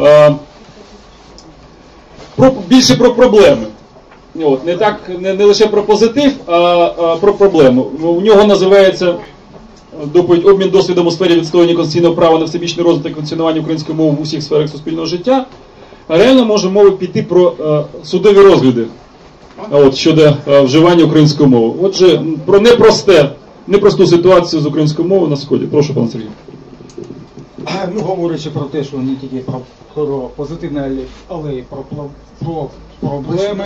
Е, про, більше про проблеми. От, не, так, не, не лише про позитив, а, а про проблему. У нього називається е, доповідь обмін досвідом у сфері відстоювання конституційного права на всебічний розвиток і функціонування української мови в усіх сферах суспільного життя. А реально може мова піти про е, судові розгляди от, щодо е, вживання української мови. Отже, про непросте, непросту ситуацію з українською мовою на сході. Прошу, пане Сергій. Ну, говорячи про те, що не тільки про, про позитивне, але- й про, про, про проблеми.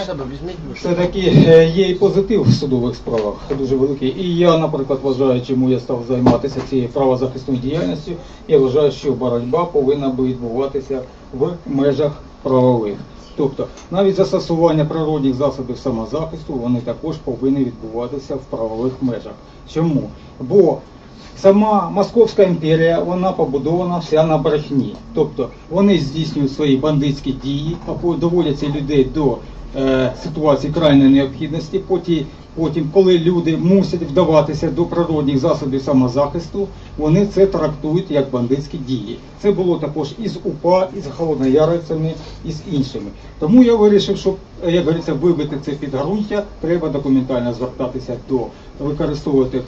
Все-таки е, є і позитив в судових справах дуже великий. І я, наприклад, вважаю, чому я став займатися цією правозахисною діяльністю. Я вважаю, що боротьба повинна би відбуватися в межах правових. Тобто навіть застосування природних засобів самозахисту вони також повинні відбуватися в правових межах. Чому? Бо Сама Московська імперія вона побудована вся на брехні. Тобто вони здійснюють свої бандитські дії, або доводять цих людей до е, ситуації крайньої необхідності. Потім, потім, коли люди мусять вдаватися до природних засобів самозахисту, вони це трактують як бандитські дії. Це було також із УПА, із холодноярівцями, і з іншими. Тому я вирішив, щоб, е, як говориться, вибити це підґрунтя, треба документально звертатися до використовувати е,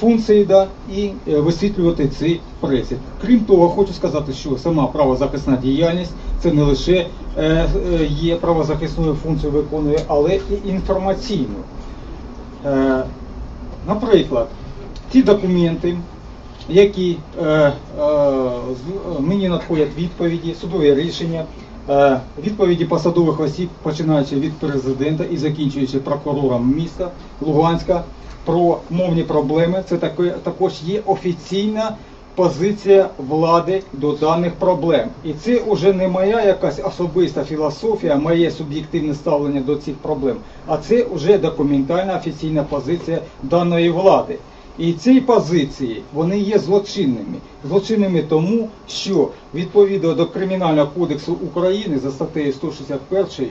функції да, і е, висвітлювати цей пресід. Крім того, хочу сказати, що сама правозахисна діяльність це не лише е, е, є правозахисною функцією виконує, але і інформаційну. Е, Наприклад, ті документи, які е, е, мені надходять відповіді, судові рішення, е, відповіді посадових осіб, починаючи від президента і закінчуючи прокурором міста Луганська про мовні проблеми, це також є офіційна позиція влади до даних проблем. І це вже не моя якась особиста філософія, моє суб'єктивне ставлення до цих проблем, а це вже документальна офіційна позиція даної влади. І ці позиції вони є злочинними. Злочинними тому, що відповідно до Кримінального кодексу України за статтею 161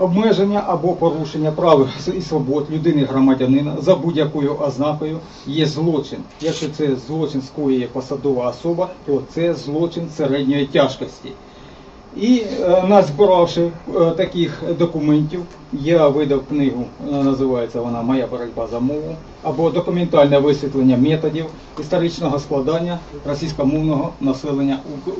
обмеження або порушення прав і свобод людини громадянина за будь-якою ознакою є злочин. Якщо це злочин скоює посадова особа, то це злочин середньої тяжкості. І е, назбиравши е, таких документів, я видав книгу, е, називається вона Моя боротьба за мову, або документальне висвітлення методів історичного складання російськомовного населення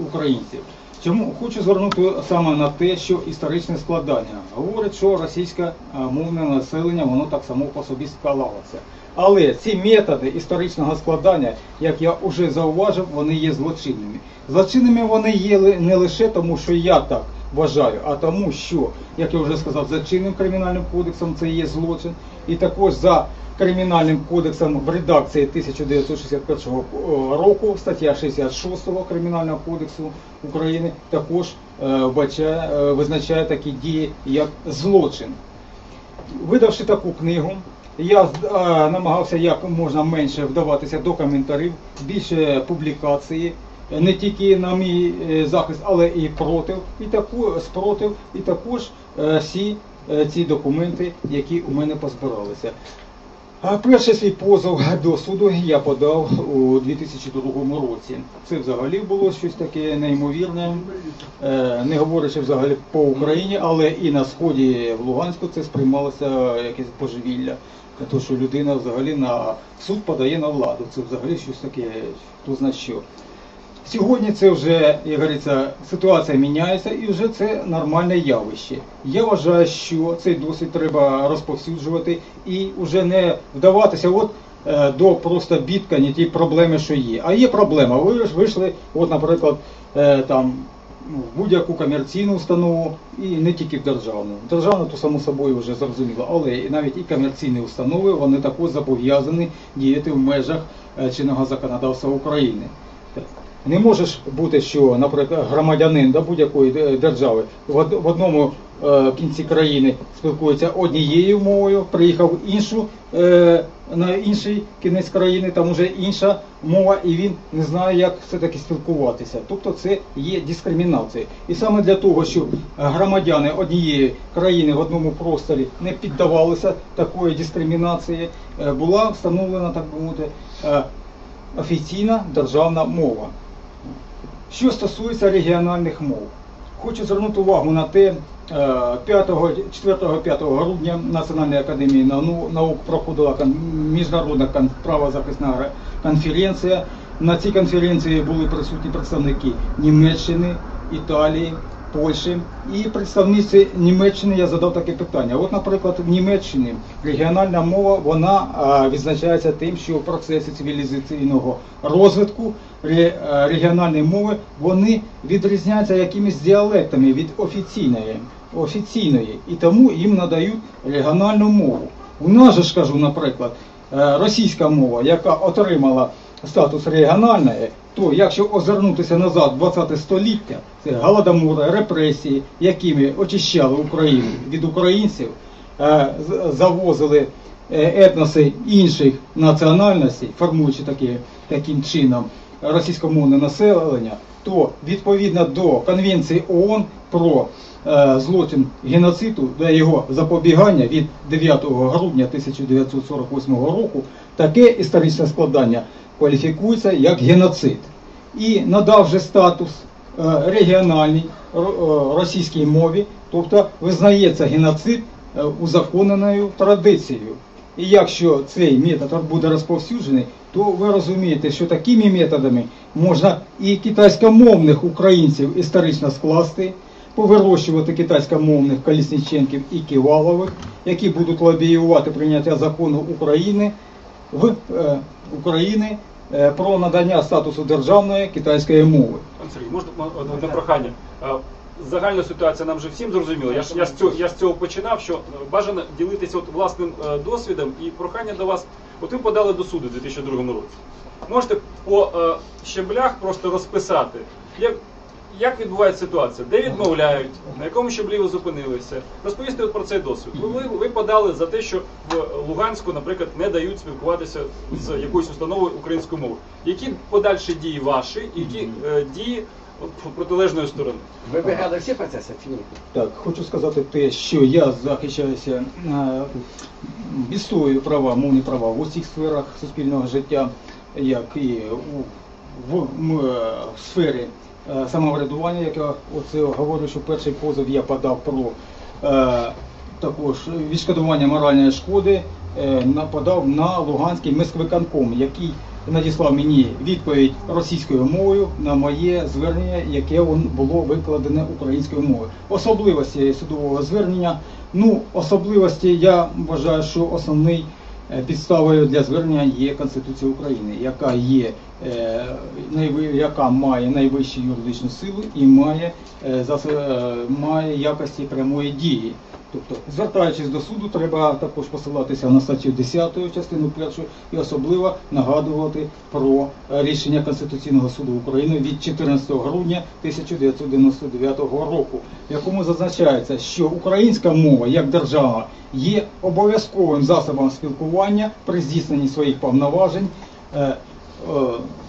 українців. Чому хочу звернути саме на те, що історичне складання говорить, що російське мовне населення воно так само по собі склалося. Але ці методи історичного складання, як я вже зауважив, вони є злочинними. Злочинними вони є не лише тому, що я так вважаю, а тому, що, як я вже сказав, за чинним кримінальним кодексом це є злочин, і також за кримінальним кодексом в редакції 1961 року, стаття 66 Кримінального кодексу України, також е, е, визначає такі дії як злочин. Видавши таку книгу, я е, намагався як можна менше вдаватися до коментарів, більше публікації, е, не тільки на мій е, захист, але і проти, і таку спротив, і також е, всі е, ці документи, які у мене позбиралися. Перший свій позов до суду я подав у 2002 році. Це взагалі було щось таке неймовірне, е, не говорячи взагалі по Україні, але і на сході в Луганську це сприймалося якесь божевілля. Тому що людина взагалі на суд подає на владу. Це взагалі щось таке, хто знає що. Сьогодні це вже, як говориться, ситуація міняється і вже це нормальне явище. Я вважаю, що цей досвід треба розповсюджувати і вже не вдаватися от е, до просто бідкання ті проблеми, що є. А є проблема. Ви ж вийшли, от, наприклад, е, там. ну, В будь-яку комерційну установу і не тільки в державну. Державну, то само собою вже зрозуміло, але навіть і комерційні установи вони також зобов'язані діяти в межах е, чинного законодавства України. Не може ж бути, що, наприклад, громадянин до будь-якої держави в одному е, кінці країни спілкується однією мовою, приїхав іншу е, на інший кінець країни, там уже інша мова, і він не знає, як все таки спілкуватися. Тобто це є дискримінація. І саме для того, щоб громадяни однієї країни в одному просторі не піддавалися такої дискримінації, е, була встановлена так би мовити. офіційна державна мова. Що стосується регіональних мов, хочу звернути увагу на те, 4-5 грудня Національної академії наук проходила міжнародна правозахисна конференція. На цій конференції були присутні представники Німеччини, Італії, Польщі. І представниці Німеччини я задав таке питання. От, наприклад, в Німеччині регіональна мова вона відзначається тим, що в процесі цивілізаційного розвитку ре- регіональні мови вони відрізняються якимись діалектами від офіційної, офіційної, і тому їм надають регіональну мову. У нас же ж кажу, наприклад, е, російська мова, яка отримала статус регіональної, то якщо озирнутися назад в 20 століття, це голодомори, репресії, якими очищали Україну від українців, е, завозили е, етноси інших національностей, формуючи такі, таким чином російськомовне населення, то відповідно до Конвенції ООН про е, злочин геноциду та його запобігання від 9 грудня 1948 року, таке історичне складання кваліфікується як геноцид. І надав же статус е, регіональній е, російській мові, тобто визнається геноцид узаконеною традицією. І якщо цей метод буде розповсюджений, то ви розумієте, що такими методами можна і китайськомовних українців історично скласти, повирощувати китайськомовних колісниченків і ківалових, які будуть лобіювати прийняття закону України в е, України е, про надання статусу державної китайської мови. Сергій, можна одне прохання? Е, Загальна ситуація нам вже всім зрозуміла. Я ж я з цього я з цього починав, що е, бажано ділитися от власним досвідом і прохання до вас. От ви подали до суду у 2002 році. Можете по е, щеблях просто розписати, як, як відбувається ситуація, де відмовляють, на якому щеблі ви зупинилися. Розповісти про цей досвід. Ви, ви, ви подали за те, що в Луганську, наприклад, не дають спілкуватися з якоюсь установою українською мовою. Які подальші дії ваші, і які е, дії протилежної сторони? Ви виграли всі процеси чи ні? Так, хочу сказати те, що я захищаюся, е, відстоюю права, мовні права в усіх сферах суспільного життя, як і в, м, е, сфері е, самоврядування, як я оце говорю, що перший позов я подав про е, також відшкодування моральної шкоди, е, нападав на Луганський міськвиконком, який надіслав мені відповідь російською мовою на моє звернення, яке було викладене українською мовою. Особливості судового звернення. Ну, особливості я вважаю, що основний е, підставою для звернення є Конституція України, яка є яка має найвищу юридичну силу і має, е, е, має якості прямої дії. Тобто, звертаючись до суду, треба також посилатися на статтю 10 частину 1 і особливо нагадувати про е, рішення Конституційного суду України від 14 грудня 1999 року, в якому зазначається, що українська мова як держава є обов'язковим засобом спілкування при здійсненні своїх повноважень. Е,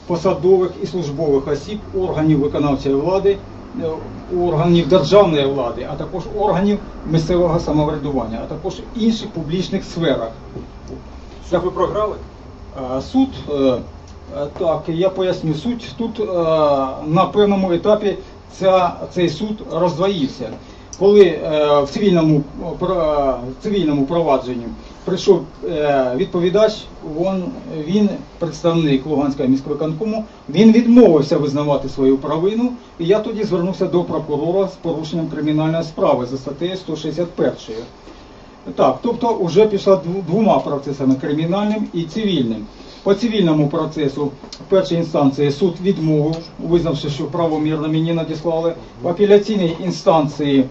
посадових і службових осіб, органів виконавчої влади, е, органів державної влади, а також органів місцевого самоврядування, а також інших публічних сферах. Суд ви програли? Е, Суд, так, я поясню, суть тут на певному етапі ця, цей суд роздвоївся. Коли в цивільному, в цивільному провадженні прийшов е, відповідач, він, представник Луганського міськвиконкому, він відмовився визнавати свою провину, і я тоді звернувся до прокурора з порушенням кримінальної справи за статтею 161. Так, тобто вже пішла двома процесами кримінальним і цивільним. По цивільному процесу в першій інстанції суд відмовив, визнавши, що правомірно мені надіслали. В апеляційній інстанції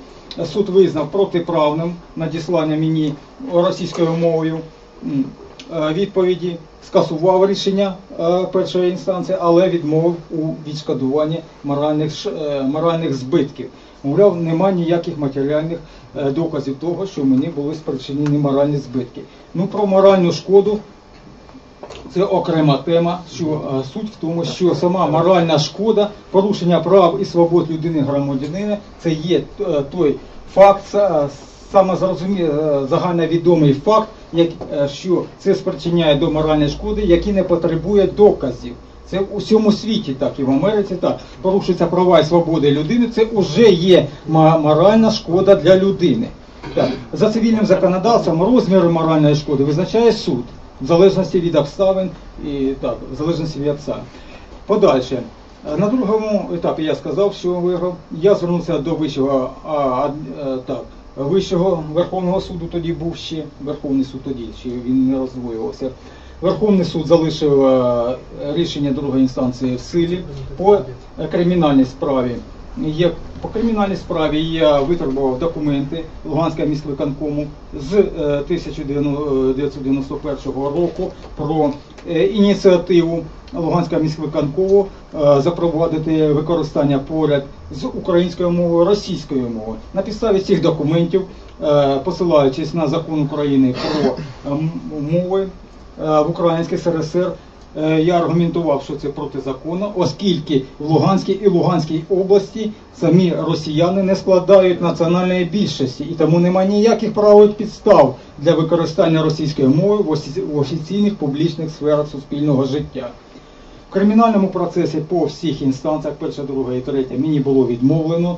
суд визнав протиправним надіслання мені російською мовою е, відповіді, скасував рішення е, першої інстанції, але відмовив у відшкодуванні моральних, е, моральних збитків. Мовляв, нема ніяких матеріальних доказів того, що мені були спричинені моральні збитки. Ну про моральну шкоду це окрема тема, що е, суть в тому, що сама моральна шкода, порушення прав і свобод людини громадянина, це є е, той факт, са- саме е, загальновідомий факт, е, що це спричиняє до моральної шкоди, який не потребує доказів. Це у всьому світі так, і в Америці так. Порушуються права і свободи людини, це вже є моральна шкода для людини. Так. За цивільним законодавством розміри моральної шкоди визначає суд, в залежності від обставин і так, в залежності від обставин. Подальше. На другому етапі я сказав, що виграв. Я звернувся до вищого, а, а, е, так, вищого Верховного суду тоді був ще, Верховний суд тоді, ще він не роздвоювався. Верховний суд залишив е, рішення другої інстанції в силі по кримінальній справі. Є, по кримінальній справі я витребував документи Луганського міськвиконкому з е, 1991 року про е, ініціативу Луганського міськвиконкому е, запровадити використання поряд з українською мовою російською мовою. На підставі цих документів, е, посилаючись на закон України про е, мови е, в Українській СРСР, е, я аргументував, що це протизаконно, оскільки в Луганській і Луганській області самі росіяни не складають національної більшості, і тому немає ніяких правових підстав для використання російської мови в офіційних публічних сферах суспільного життя. В кримінальному процесі по всіх інстанціях, перша, друга і третя, мені було відмовлено.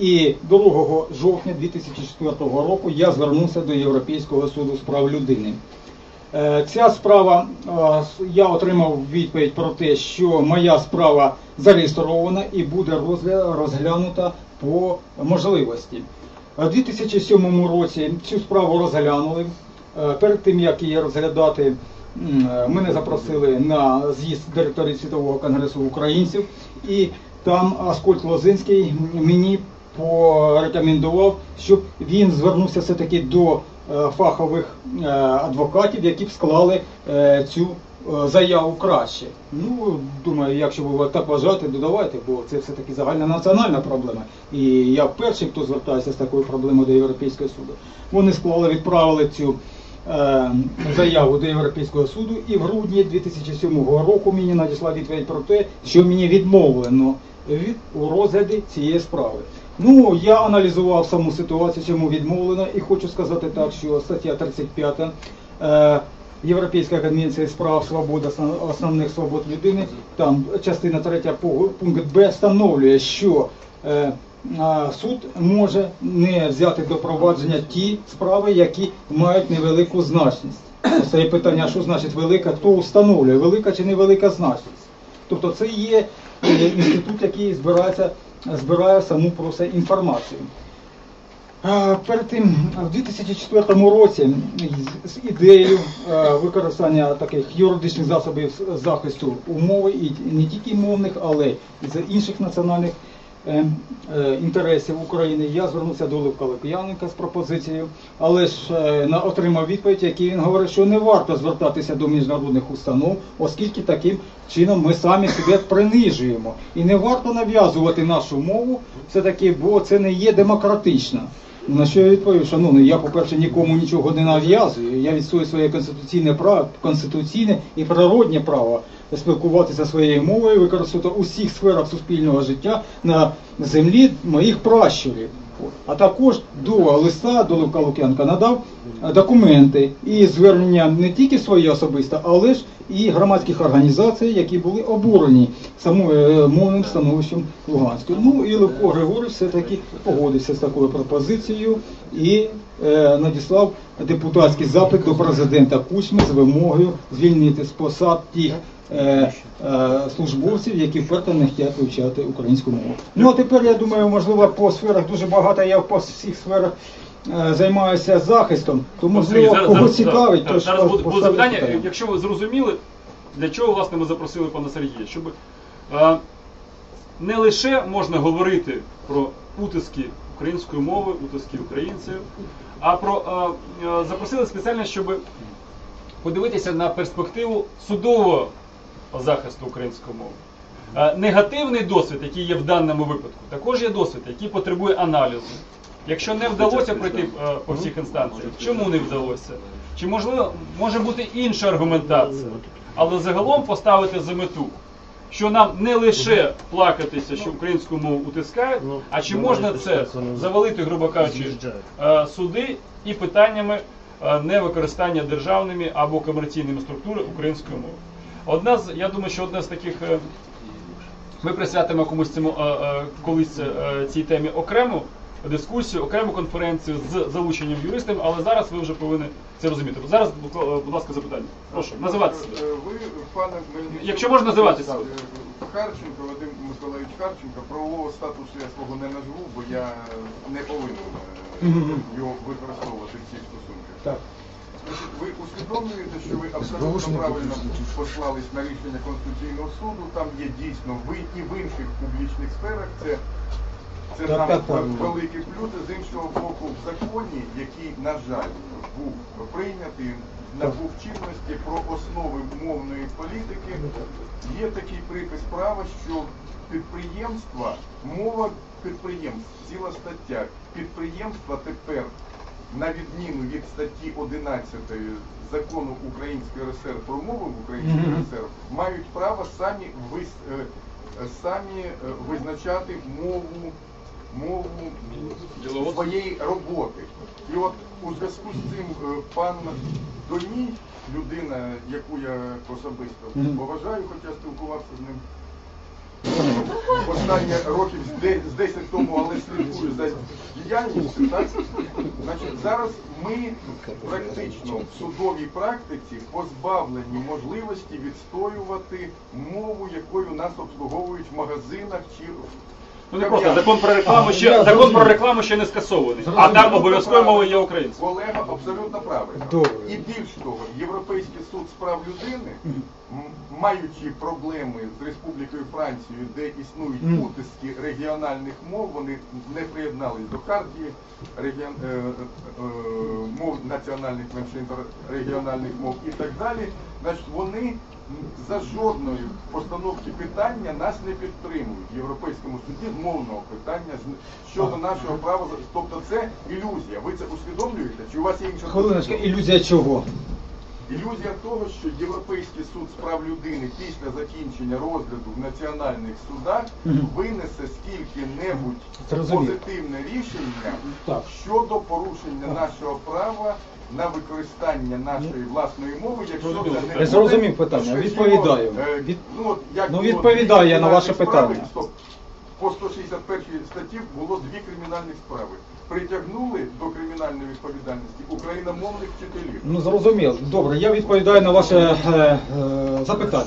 І 2 жовтня 2004 року я звернувся до Європейського суду з прав людини. Е, Ця справа, е, я отримав відповідь про те, що моя справа зареєстрована і буде розглянута по можливості. У 2007 році цю справу розглянули. Перед тим, як її розглядати, мене запросили на з'їзд директорів Світового конгресу українців, і там Аскольд Лозинський мені порекомендував, щоб він звернувся все-таки до е, фахових е, адвокатів, які б склали е, цю е, заяву краще. Ну, думаю, якщо ви так вважаєте, то давайте, бо це все-таки загальна національна проблема. І я перший, хто звертається з такою проблемою до Європейського суду. Вони склали, відправили цю е, заяву до Європейського суду, і в грудні 2007 року мені надійшла відповідь про те, що мені відмовлено від у розгляді цієї справи. Ну, я аналізував саму ситуацію, чому відмовлено, і хочу сказати так, що стаття 35 е, Європейська конвенція з прав свободи, основних свобод людини, там частина 3 пункт Б встановлює, що е, суд може не взяти до провадження ті справи, які мають невелику значність. Це питання, що значить велика, хто встановлює, велика чи невелика значність. Тобто це є е, інститут, який збирається, збирає саму про це інформацію. Перед тим, в 2004 році з- ідеєю використання таких юридичних засобів захисту умови і не тільки мовних, але й з інших національних інтересів України, я звернувся до Оливка Лук'яненка з пропозицією, але ж е, отримав відповідь, який він говорить, що не варто звертатися до міжнародних установ, оскільки таким чином ми самі себе принижуємо. І не варто нав'язувати нашу мову, все-таки, бо це не є демократично. На що я відповів, шановний, я, по-перше, нікому нічого не нав'язую. Я відстоюю своє конституційне право, конституційне і природнє право спілкуватися своєю мовою, використовувати у всіх сферах суспільного життя на землі моїх пращурів. А також до листа до Лука Лук'янка надав е, документи і звернення не тільки своє особисте, але ж і громадських організацій, які були обурені самою е, мовним становищем Луганської. Ну і Левко Григорович все-таки погодився з такою пропозицією і е, надіслав депутатський запит до президента Кучми з вимогою звільнити з посад тих е, е, службовців, які вперто не хочуть вивчати українську мову. Ну а тепер я думаю, можливо, по сферах дуже багато. Я по всіх сферах е, займаюся захистом, то можливо кого цікавить, зараз- то зараз буде, буде запитання. Якщо ви зрозуміли, для чого власне ми запросили пана Сергія? Щоб е, не лише можна говорити про утиски української мови, утиски українців, а про е, е, запросили спеціально, щоб подивитися на перспективу судового захисту української мови. Е, Негативний досвід, який є в даному випадку, також є досвід, який потребує аналізу. Якщо не вдалося пройти е, по всіх інстанціях, чому не вдалося? Чи можливо може бути інша аргументація, але загалом поставити за мету, що нам не лише плакатися, що українську мову утискають, а чи можна це завалити, грубо кажучи, е, суди і питаннями е, невикористання державними або комерційними структурами української мови. Одна з, я думаю, що одна з таких. е, Ми присвятимо комусь цьому е, е, колись цій темі окрему дискусію, окрему конференцію з залученням юристів, але зараз ви вже повинні це розуміти. Зараз, будь ласка, запитання. Прошу, називати себе. Е, Ви, пане Мельничук, Якщо можна називатися. Харченко, Вадим Миколаївич Харченко, правового статусу я свого не назву, бо я не повинен його використовувати в цих стосунках. Так. Значить, ви усвідомлюєте, що ви абсолютно правильно послались на рішення Конституційного суду. Там є дійсно ви і в інших публічних сферах. Це, це Так, там так, так. великі плюси. З іншого боку, в законі, який, на жаль, був прийнятий, набув чинності про основи мовної політики, є такий припис права, що підприємства, мова підприємств, ціла стаття, підприємства тепер на відміну від статті 11 закону Української РСР про мову в Українській РСР мають право самі вис, е, самі е, визначати мову мову своєї роботи. І от у зв'язку з цим е, пан Доній, людина, яку я особисто поважаю, хоча спілкувався з ним останні років з 10 тому, але слідкую за діяльністю, так? Значить, зараз ми практично в судовій практиці позбавлені можливості відстоювати мову, якою нас обслуговують в магазинах чи в Ну не просто закон про рекламу ще закон про рекламу ще не скасований, а там обов'язково мова є українською. Колега абсолютно правильно. Добре. І більш того, Європейський суд з прав людини, маючи проблеми з Республікою Францією, де існують утиски регіональних мов, вони не приєднались до хартії регіон, е, е, е, мов національних меншин регіональних мов і так далі. Значить, вони за жодної постановки питання нас не підтримують в Європейському суді мовного питання щодо нашого права. Тобто це ілюзія. Ви це усвідомлюєте? Чи у вас є інша Хвилиночка, ілюзія чого? Ілюзія того, що Європейський суд з прав людини після закінчення розгляду в національних судах винесе скільки-небудь позитивне рішення Так. щодо порушення нашого права на використання нашої власної мови, якщо Зрозуміло. це не Я зрозумів питання, відповідаю. е, Від- Ну, от, як Ну, відповідаю я на ваше справи, питання. стоп. По 161 статті було дві кримінальних справи. Притягнули до кримінальної відповідальності україномовних вчителів. Ну зрозуміло. Добре, я відповідаю на ваше е, е, запитання.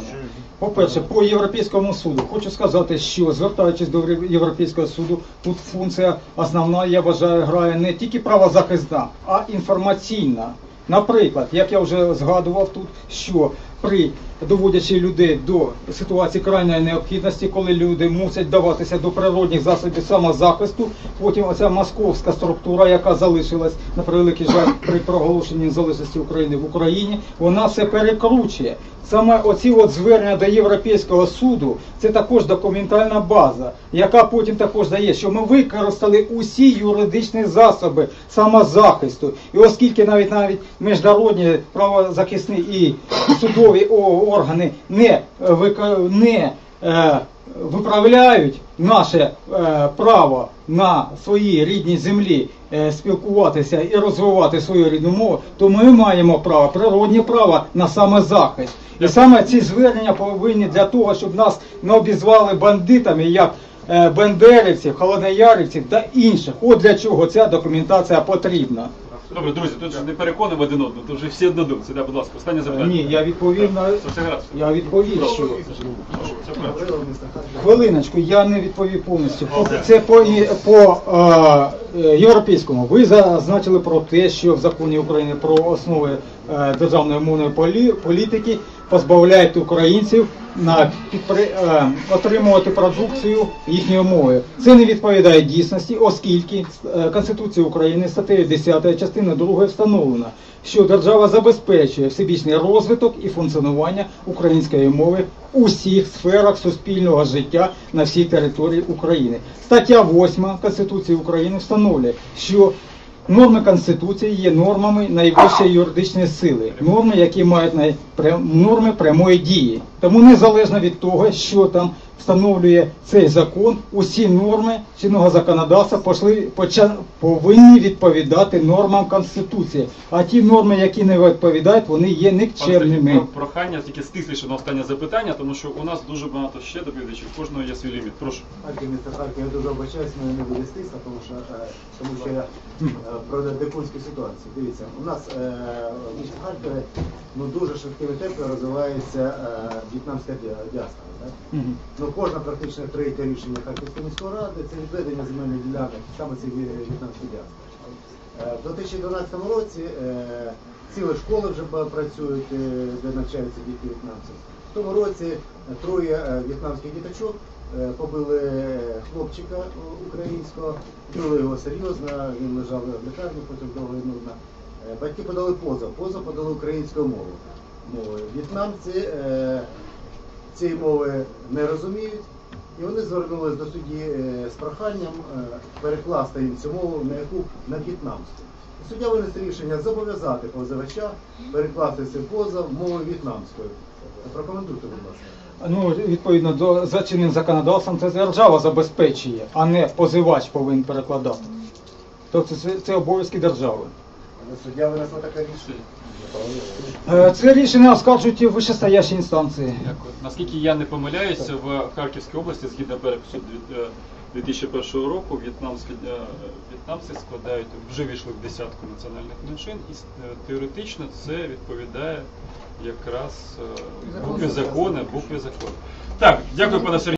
По-перше, по Європейському суду хочу сказати, що звертаючись до Європейського суду, тут функція основна, я вважаю, грає не тільки правозахисна, а інформаційна. Наприклад, як я вже згадував тут, що при доводячи людей до ситуації крайньої необхідності, коли люди мусять даватися до природних засобів самозахисту, потім оця московська структура, яка залишилась на превеликий жаль при проголошенні незалежності України в Україні, вона все перекручує. Саме оці от звернення до Європейського суду це також документальна база, яка потім також дає, що ми використали усі юридичні засоби самозахисту. І оскільки навіть навіть міжнародні правозахисні і судові органи не, е, не е, виправляють наше е, право на своїй рідній землі е, спілкуватися і розвивати свою рідну мову, то ми маємо право, природнє право на самозахист. І саме ці звернення повинні для того, щоб нас не обізвали бандитами, як бендерівців, холодноярівців та інших. От для чого ця документація потрібна. Добре, друзі, тут же не переконуємо один одного, тут вже всі однодумці. Да, будь ласка, останнє запитання. Ні, я відповів на гаразд. я відповів, що хвилиночку, я не відповів повністю. Це по, і- по е, європейському. Ви зазначили про те, що в законі України про основи е, державної мовної полі- політики позбавляють українців на підпри... е, отримувати продукцію їхньою мовою. Це не відповідає дійсності, оскільки е, Конституція України статтею 10 частина 2 встановлена, що держава забезпечує всебічний розвиток і функціонування української мови у всіх сферах суспільного життя на всій території України. Стаття 8 Конституції України встановлює, що Норми Конституції є нормами найвищої юридичної сили, норми, які мають норми прямої дії. Тому незалежно від того, що там встановлює цей закон, усі норми чинного законодавства пошли, поча- повинні відповідати нормам Конституції. А ті норми, які не відповідають, вони є нікчемними. прохання тільки стисліше на останнє запитання, тому що у нас дуже багато ще доповідачів, кожного є свій ліміт. Прошу. Харків, місто Харків, я дуже вибачаюсь, мене не буде стисно, тому що, е, тому що я про дикунську ситуацію. Дивіться, у нас е, в Харкові ну, дуже швидкими темпами розвивається е, в'єтнамська діаспора. Так? Мгм. Ну, кожна практично третє рішення Харківської міської ради це відведення земельних ділянок саме цих в'є- в'єтнамських діаспор. Е, В 2012 році е, цілі школи вже працюють, е, де навчаються діти в'єтнамців. В тому році е, троє е, в'єтнамських діточок е, побили хлопчика е, українського, били його серйозно, він лежав в лікарні, потім довго і нудно. Е, Батьки подали позов, позов подали українською мовою. В'єтнамці е, цієї мови не розуміють, і вони звернулися до судді е, з проханням е, перекласти їм цю мову на яку на в'єтнамську. Суддя винес рішення зобов'язати позивача перекласти цей позов мовою в'єтнамською. Прокоментуйте, будь ласка. Ну, відповідно до за чинним законодавством, це держава забезпечує, а не позивач повинен перекладати. Тобто це, це обов'язки держави. Але суддя винесла таке рішення. Е, Це рішення оскаржують і вищестоящі інстанції. Дякую. Наскільки я не помиляюся, в Харківській області, згідно перепису е, 2001 року, в'єтнамські е, в'єтнамці складають вже війшли в десятку національних меншин, і е, теоретично це відповідає якраз е, букві закону, букві закону. Так, дякую, пане Сергію.